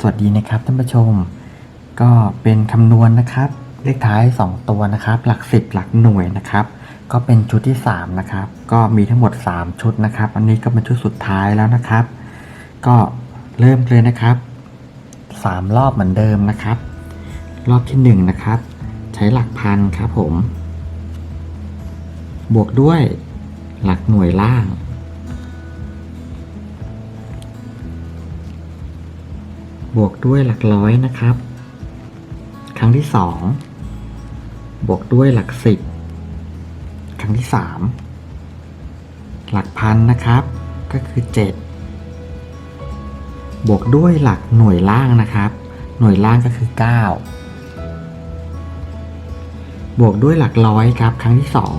สวัสดีนะครับท่านผู้ชม ก็เป็นคำนวณนะครับ เลขท้าย 2 ตัวนะครับ หลัก 10 หลักหน่วยนะครับ ก็เป็นชุดที่ 3 นะครับ ก็มีทั้งหมด 3 ชุดนะครับ อันนี้ก็เป็นชุดสุดท้ายแล้วนะครับ ก็เริ่มเลยนะครับ 3 รอบเหมือนเดิมนะครับ รอบที่ 1 นะครับ ใช้หลักพันครับผม บวกด้วยหลักหน่วยล่าง บวกด้วยหลักร้อยนะครับ ครั้งที่สองบวกด้วยหลักสิบครั้งที่สามหลักพันนะครับ ก็คือเจ็ดบวกด้วยหลักหน่วยล่างนะครับ หน่วยล่างก็คือเก้าบวกด้วยหลักร้อยครับ ครั้งที่สอง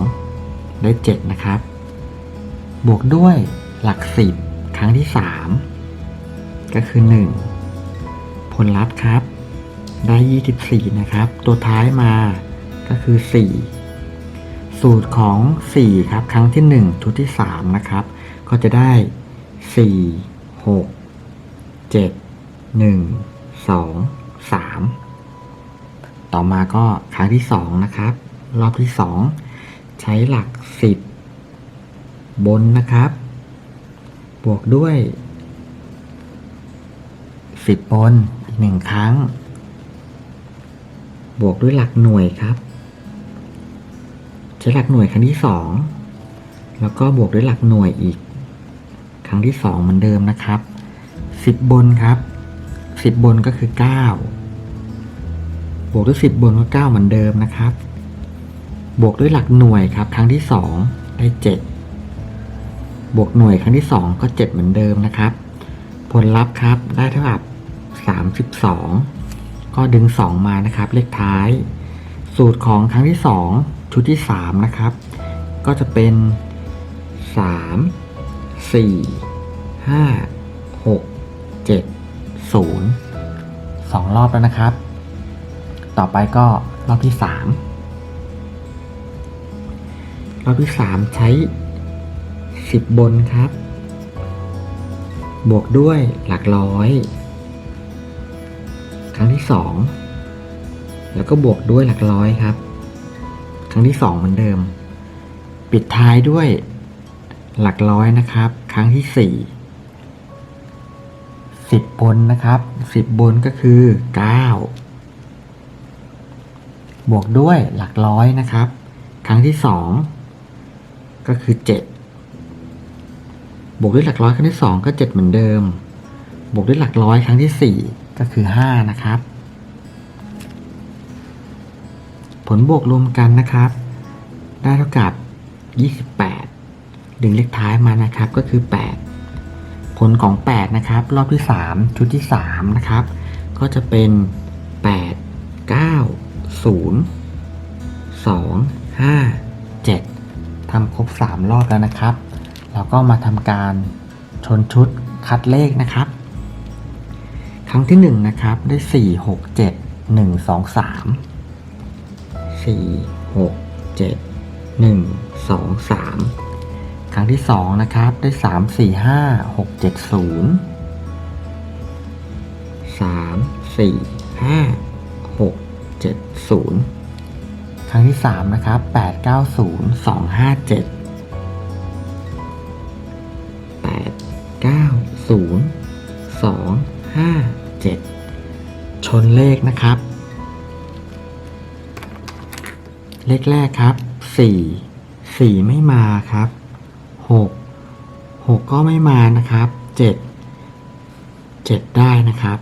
ได้เจ็ดนะครับ บวกด้วยหลักสิบครั้งที่สามก็คือ หนึ่งผลลัพธ์ครับ ได้ 24 นะครับ ตัวท้ายมาก็คือ 4 สูตรของ 4 ครับ ครั้งที่ 1 ชุดที่ 3 นะครับ ก็จะได้ 4 6 7 1 2 3 ต่อมาก็ครั้งที่ 2 นะครับ รอบที่ 2 ใช้หลัก 10 บนนะครับ บวกด้วยสิบบน หนึ่งครั้ง บวกด้วยหลักหน่วยครับ ใช้หลักหน่วยครั้งที่สองแล้วก็บวกด้วยหลักหน่วยอีก ครั้งที่สองเหมือนเดิมนะครับสิบบนครับสิบบนก็คือเก้าบวกด้วยสิบบนก็เก้าเหมือนเดิมนะครับ บวกด้วยหลักหน่วยครับ ครั้งที่สองได้เจ็ดบวกหน่วยครั้งที่สองก็เจ็ดเหมือนเดิมนะครับ ผลลัพธ์ครับได้เท่ากับ 32 ก็ดึง 2 มานะครับ เลขท้าย สูตรของครั้งที่ 2 ชุดที่ 3 นะครับ ก็จะเป็น 3 4 5 6 7 0 2 รอบแล้วนะครับ ต่อไปก็รอบที่ 3 รอบที่ 3 ใช้ 10 บนครับ บวกด้วยหลักร้อย รั้งที่สองแล้วก็บวกด้วยหลักร้อยครับ ครั้งที่สองเหมือนเดิม ปิดท้ายด้วยหลักร้อยนะครับ ครั้งที่สี่สิบบนนะครับสิบบนก็คือเก้าบวกด้วยหลักร้อยนะครับ ครั้งที่สองก็คือเจ็ดบวกด้วยหลักร้อยครั้งที่สองก็เจ็ดเหมือนเดิม บวกด้วยหลักร้อยครั้งที่สี่ ก็คือห้านะครับ ผลบวกรวมกันนะครับ ได้เท่ากับยี่สิบแปดดึงเลขท้ายมานะครับก็คือแปดผลของแปดนะครับ รอบที่สามชุดที่สามนะครับ ก็จะเป็นแปดเก้าศูนย์สองห้าเจ็ดทำครบสามรอบแล้วนะครับ เราก็มาทำการชนชุดคัดเลขนะครับ ครั้งที่หนึ่งนะครับได้สี่หกเจ็ดหนึ่งสองสามสี่หกเจ็ดหนึ่งสองสามครั้งที่สองนะครับได้สามสี่ห้าหกเจ็ดศูนย์สามสี่ห้าหกเจ็ดศูนย์ครั้งที่สามนะครับแปดเก้าศูนย์สองห้าเจ็ดแปดเก้าศูนย์สองห้า เจ็ดชนเลขนะครับ เลขแรกครับสี่สี่ไม่มาครับหกหกก็ไม่มานะครับเจ็ดเจ็ดได้นะครับ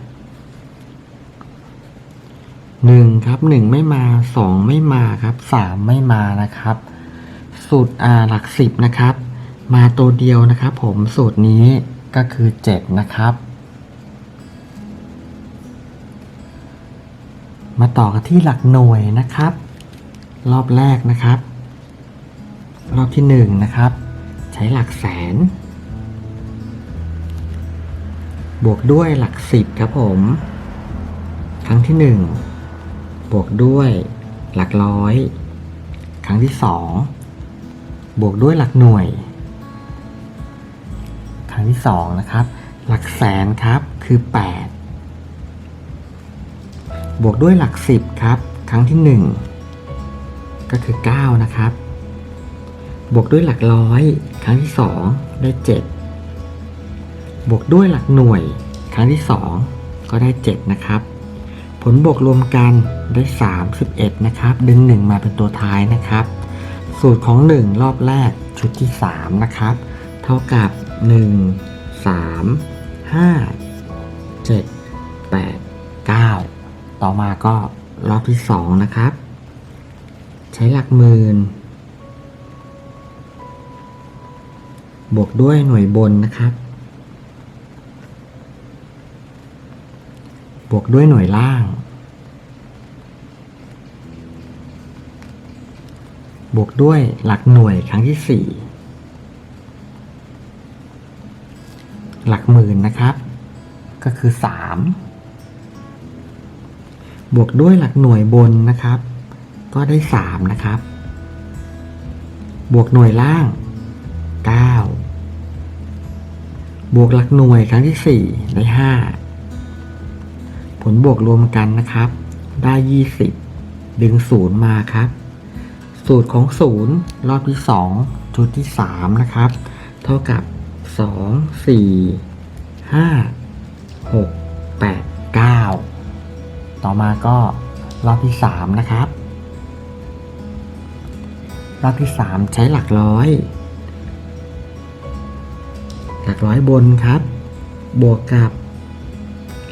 หนึ่งครับหนึ่งไม่มาสองไม่มาครับสามไม่มานะครับ สูตรอ่าหลักสิบนะครับ มาตัวเดียวนะครับ ผมสูตรนี้ก็คือเจ็ดนะครับ มาต่อกันที่หลักหน่วยนะครับ รอบแรกนะครับ รอบที่หนึ่งนะครับ ใช้หลักแสน บวกด้วยหลักสิบครับผม ครั้งที่หนึ่งบวกด้วยหลักร้อย ครั้งที่สองบวกด้วยหลักหน่วย ครั้งที่สองนะครับ หลักแสนครับคือแปด บวกด้วยหลักสิบครับ ครั้งที่หนึ่งก็คือเก้านะครับ บวกด้วยหลักร้อย ครั้งที่สองได้เจ็ดบวกด้วยหลักหน่วย ครั้งที่สองก็ได้เจ็ดนะครับ ผลบวกรวมกันได้ 31 นะครับ ดึง 1 มาเป็นตัวท้ายนะครับ สูตรของ 1 รอบแรกชุดที่ 3 นะครับ เท่ากับ 1 3 5 7 8 9 ต่อมาก็รอบที่2นะครับ ใช้หลักหมื่น บวกด้วยหน่วยบนนะครับ บวกด้วยหน่วยล่าง บวกด้วยหลักหน่วยครั้งที่4หลักหมื่นนะครับ ก็คือ3 บวกด้วยหลักหน่วยบนนะครับ ก็ได้ 3 นะครับ บวกหน่วยล่าง 9 บวกหลักหน่วยครั้งที่ 4 ได้ 5 ผลบวกรวมกันนะครับ ได้ 20 ดึง 0 มาครับ สูตรของ 0 รอบที่2ชุดที่ 3 นะครับ เท่ากับ 2 4 5 6 8 9 ต่อมาก็รอบที่ 3 นะครับ รอบที่ 3 ใช้หลักร้อย หลักร้อยบนครับ บวกกับ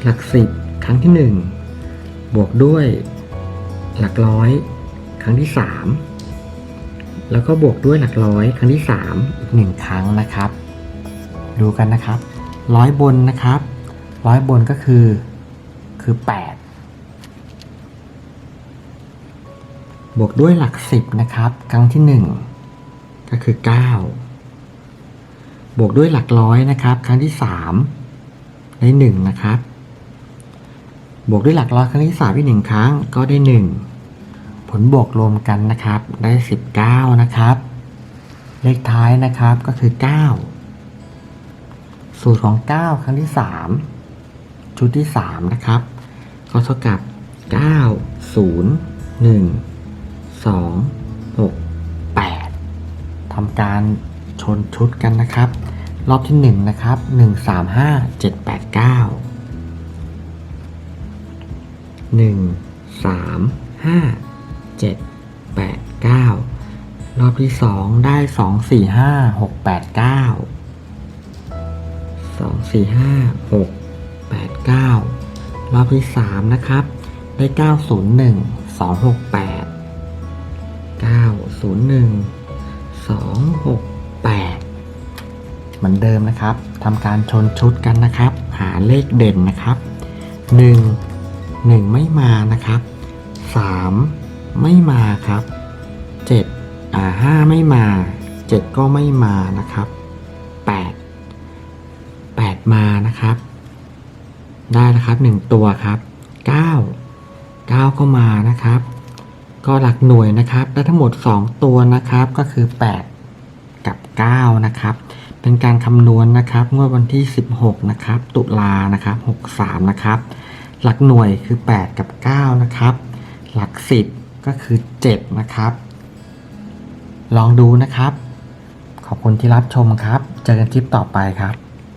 หลักสิบครั้งที่ 1 บวกด้วยหลักร้อยครั้งที่ 3 แล้วก็บวกด้วยหลักร้อยครั้งที่ 3 อีก 1 ครั้งนะครับ ดูกันนะครับร้อยบนนะครับร้อยบนก็คือคือ 8 บวกด้วยหลักสิบนะครับ ครั้งที่หนึ่งก็คือเก้าบวกด้วยหลักร้อยนะครับ ครั้งที่สามได้หนึ่งนะครับ บวกด้วยหลักร้อยครั้งที่สามอีกหนึ่งครั้งก็ได้หนึ่งผลบวกรวมกันนะครับ ได้สิบเก้านะครับ เลขท้ายนะครับก็คือเก้าสูตรของเก้าครั้งที่สามชุดที่สามนะครับ ก็เท่ากับเก้าศูนย์หนึ่ง สองหกแปดทำการชนชุดกันนะครับ รอบที่หนึ่งนะครับหนึ่งสามห้าเจ็ดแปดเก้าหนึ่งสามห้าเจ็ดแปดเก้ารอบที่สองได้สองสี่ห้าหกแปดเก้าสองสี่ห้าหกแปดเก้ารอบที่สามนะครับ ได้เก้าศูนย์หนึ่งสองหกแปด เหมือนเดิมนะครับทำการชนชุดกันนะครับ หาเลขเด่นนะครับหนึ่งหนึ่งไม่มานะครับสามไม่มาครับเจ็ดอ่าห้าไม่มาเจ็ดก็ไม่มานะครับแปดแปดมานะครับ ได้นะครับหนึ่งตัวครับเก้าเก้าก็มานะครับ ก็หลักหน่วยนะครับได้ทั้งหมด 2 ตัวนะครับก็คือ 8 กับ 9 นะครับ เป็นการคำนวณนะครับงวดวันที่ 16 นะครับ ตุลานะครับ63 นะครับ หลักหน่วยคือ 8 กับ 9 นะครับ หลัก 10 ก็คือ 7 นะครับ ลองดูนะครับ ขอบคุณที่รับชมครับ เจอกันคลิปต่อไปครับ